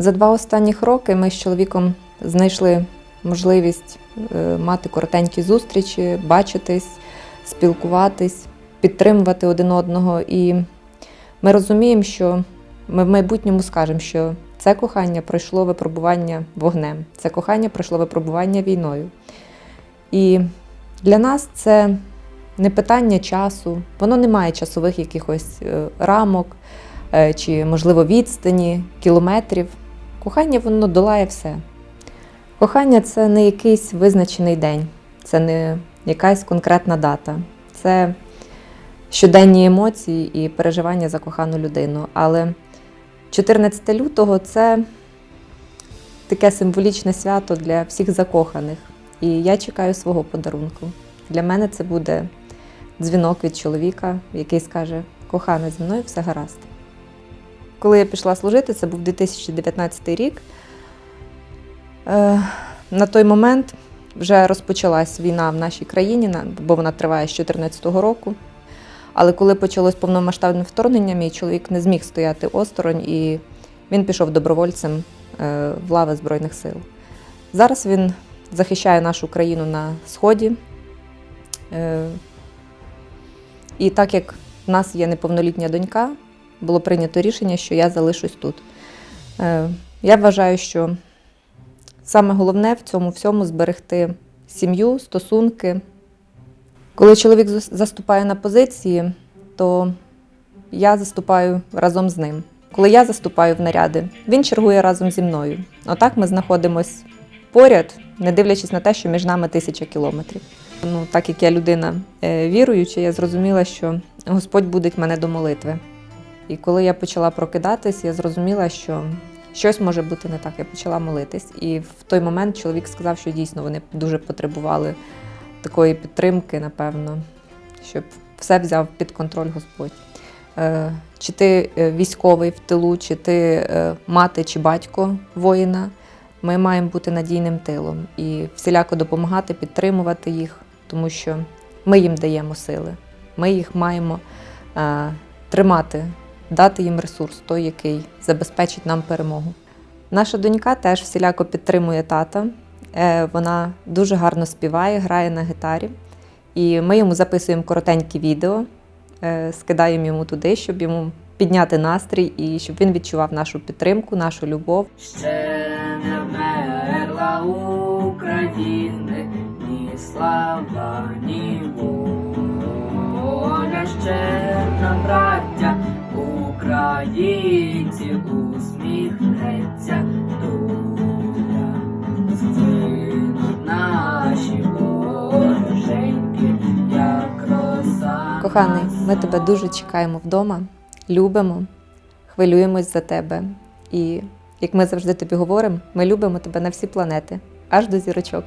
За два останніх роки ми з чоловіком знайшли можливість е, мати коротенькі зустрічі, бачитись, спілкуватись, підтримувати один одного. І ми розуміємо, що ми в майбутньому скажемо, що це кохання пройшло випробування вогнем, це кохання пройшло випробування війною. І для нас це не питання часу, воно не має часових якихось е, рамок е, чи, можливо, відстані, кілометрів. Кохання воно долає все. Кохання це не якийсь визначений день, це не якась конкретна дата. Це щоденні емоції і переживання за кохану людину. Але 14 лютого це таке символічне свято для всіх закоханих. І я чекаю свого подарунку. Для мене це буде дзвінок від чоловіка, який скаже: кохана, зі мною все гаразд. Коли я пішла служити, це був 2019 рік. Е, на той момент вже розпочалась війна в нашій країні, бо вона триває з 2014 року. Але коли почалось повномасштабне вторгнення, мій чоловік не зміг стояти осторонь і він пішов добровольцем е, в лави Збройних сил. Зараз він захищає нашу країну на Сході. Е, І так як в нас є неповнолітня донька, було прийнято рішення, що я залишусь тут. Е, Я вважаю, що саме головне в цьому всьому зберегти сім'ю, стосунки. Коли чоловік заступає на позиції, то я заступаю разом з ним. Коли я заступаю в наряди, він чергує разом зі мною. Отак ми знаходимось поряд, не дивлячись на те, що між нами тисяча кілометрів. Ну, так як я людина е, віруюча, я зрозуміла, що Господь будить мене до молитви. І коли я почала прокидатись, я зрозуміла, що щось може бути не так. Я почала молитись. І в той момент чоловік сказав, що дійсно вони дуже потребували такої підтримки, напевно, щоб все взяв під контроль Господь. Е, Чи ти е, військовий в тилу, чи ти е, мати чи батько воїна, ми маємо бути надійним тилом і всіляко допомагати, підтримувати їх, тому що ми їм даємо сили. Ми їх маємо тримати, дати їм ресурс, той, який забезпечить нам перемогу. Наша донька теж всіляко підтримує тата. Е, Вона дуже гарно співає, грає на гітарі. І ми йому записуємо коротенькі відео, е, скидаємо йому туди, щоб йому підняти настрій і щоб він відчував нашу підтримку, нашу любов. Ще не вмерла України, ні слава, ні воля, ще нам, українці, усміхнеться доля. Згинуть наші вороженьки, як роса. Коханий, ми тебе дуже чекаємо вдома, любимо, хвилюємось за тебе. І як ми завжди тобі говоримо, ми любимо тебе на всі планети, аж до зірочок.